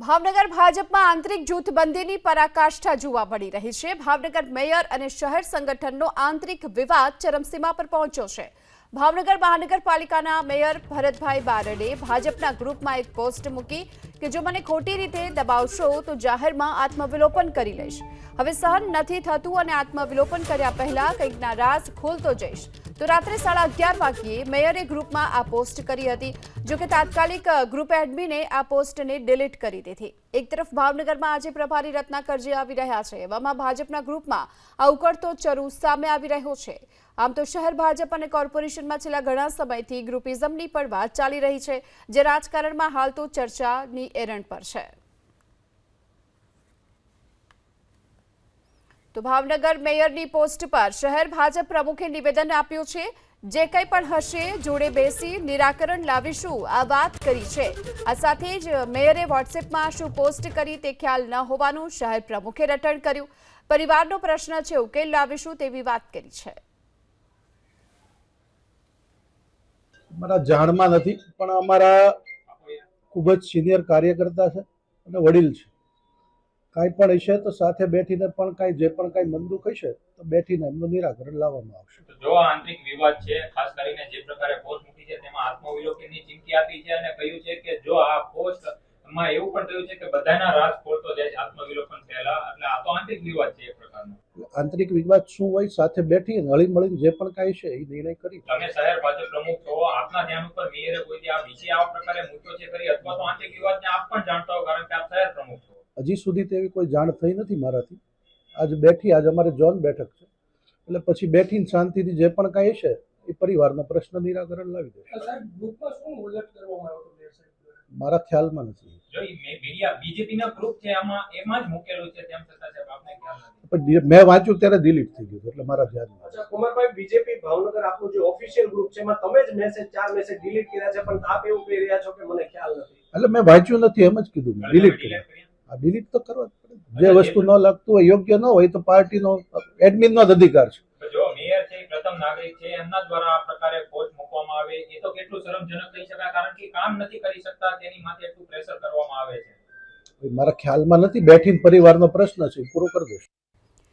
ભાવનગર ભાજપમાં આંતરિક જૂથબંધીની પરાકાષ્ઠા જોવા મળી રહી છે. ભાવનગર મેયર અને શહેર સંગઠનનો આંતરિક વિવાદ ચરમસીમા પર પહોંચ્યો છે. ભાવનગર મહાનગરપાલિકાના મેયર ભરતભાઈ બારડે ભાજપના ગ્રુપમાં એક પોસ્ટ મૂકી કે જો મને ખોટી રીતે દબાવશો તો જાહેરમાં આત્મવિલોપન કરી લઈશ. હવે સહન નથી થતું અને આત્મવિલોપન કર્યા પહેલા કંઈકના રાઝ ખોલતો જઈશ. તો રાત્રે સાડા અગિયાર વાગ્યે મેયરે ગ્રુપમાં આ પોસ્ટ કરી હતી જોકે તાત્કાલિક ગ્રુપ એડમિને આ પોસ્ટને ડિલીટ કરી દીધી. એક તરફ ભાવનગરમાં આજે પ્રભારી રત્નાકરજી આવી રહ્યા છે, એવામાં ભાજપના ગ્રુપમાં આ ચરુ સામે આવી રહ્યો છે. આમ તો શહેર ભાજપ અને કોર્પોરેશનમાં છેલ્લા ઘણા સમયથી ગ્રુપિઝમની પણ વાત ચાલી રહી છે, જે રાજકારણમાં હાલ તો ચર્ચાની એરણ પર છે. તો ભાવનગર મેયરની પોસ્ટ પર શહેર ભાજપ પ્રમુખે નિવેદન આપ્યું છે, જે કંઈ પણ હશે, જોડે બેસી નિરાકરણ લાવીશું, આ વાત કરી છે. આ સાથે જ મેયરે વોટ્સએપમાં શું પોસ્ટ કરી તે ખ્યાલ ન હોવાનું શહેર પ્રમુખે રટણ કર્યું. પરિવારનો પ્રશ્ન છે, ઉકેલ લાવીશું તેવી વાત કરી છે. અમારા જાણમાં નથી, પણ અમારા ખૂબ જ સિનિયર કાર્યકર્તા છે અને વડીલ છે. કાંઈ પણ હશે તો સાથે બેઠીને પણ કાંઈ જે પણ કાંઈ મન દુઃખ હશે તો બેઠીને એમનું નિરાકરણ લાવવામાં આવશે. જો આંતરિક વિવાદ છે ખાસ કરીને જે પ્રકારે પોસ્ટ મૂકી છે તેમાં આત્મવિલોકનની ચીમકી આપી છે અને કહ્યું છે કે જો આ પોસ્ટમાં એવું પણ કહ્યું છે કે બધાના રાજ ખોલતો જાય આત્મવિલોકન પહેલા. એટલે આ તો આંતરિક વિવાદ છે એક પ્રકારનો. આંતરિક વિવાદ શું હોય? સાથે બેઠી હળી મળીને જે પણ કાંઈ છે એ નિર્ણય કરી. તમે શહેર ભાજપ પ્રમુખ છો આપના ધ્યાન ઉપર મેયરે કોઈ આ વિષય આવા પ્રકારે મૂક્યો છે કરી અથવા તો આંતરિક વિવાદને આપ પણ જાણતા હો કારણ કે આપ શહેર પ્રમુખ હજી સુધી તેવી કોઈ જાણ થઈ નથી મારાથી. આજ બેઠી આજ અમારે જોન બેઠક છે. એટલે પછી બેઠીને શાંતિથી જે પણ કાંઈ છે એ પરિવારના પ્રશ્ન નિરાકરણ લાવી દેશે. સાહેબ ગ્રુપમાં શું ઉલ્લેખ કરવામાં આવ્યો હતો મેયર સાહેબ દ્વારા? મારા ખ્યાલમાં નથી. જો ઈ મે- મીડિયા બીજેપી ના ગ્રુપ છે આમાં એમાં જ મૂકેલું છે તેમ છતાં સાહેબ આપને ખ્યાલ નથી. પણ મેં વાંચ્યું ત્યારે ડિલીટ થઈ ગયું એટલે મારા ધ્યાનમાં નથી. કુમારભાઈ બીજેપી ભાવનગર આપનું જે ઓફિશિયલ ગ્રુપ છે એમાં તમે જ મેસેજ ચાર મેસેજ ડિલીટ કર્યા છે પણ આપ એવું કહી રહ્યા છો કે મને ખ્યાલ નથી. એટલે મેં વાંચ્યું નથી એમ જ કીધું ડિલીટ કર્યા. ડિલીટ તો કરવા જ પડે. જે વસ્તુ ન લાગતું હોય યોગ્ય ન હોય તો પાર્ટીનો એડમિનનો જ અધિકાર છે. જો મેયર છે પ્રથમ નાગરિક છે એમના દ્વારા આ પ્રકારે કોચ મૂકવામાં આવે એ તો કેટલું શરમજનક કહી શકાય કારણ કે કામ નથી કરી શકતા તેની માથે એટલું પ્રેશર કરવામાં આવે છે. મારા ખ્યાલમાં નથી બેઠીને પરિવારનો પ્રશ્ન છે પૂરો કરી દઈશ.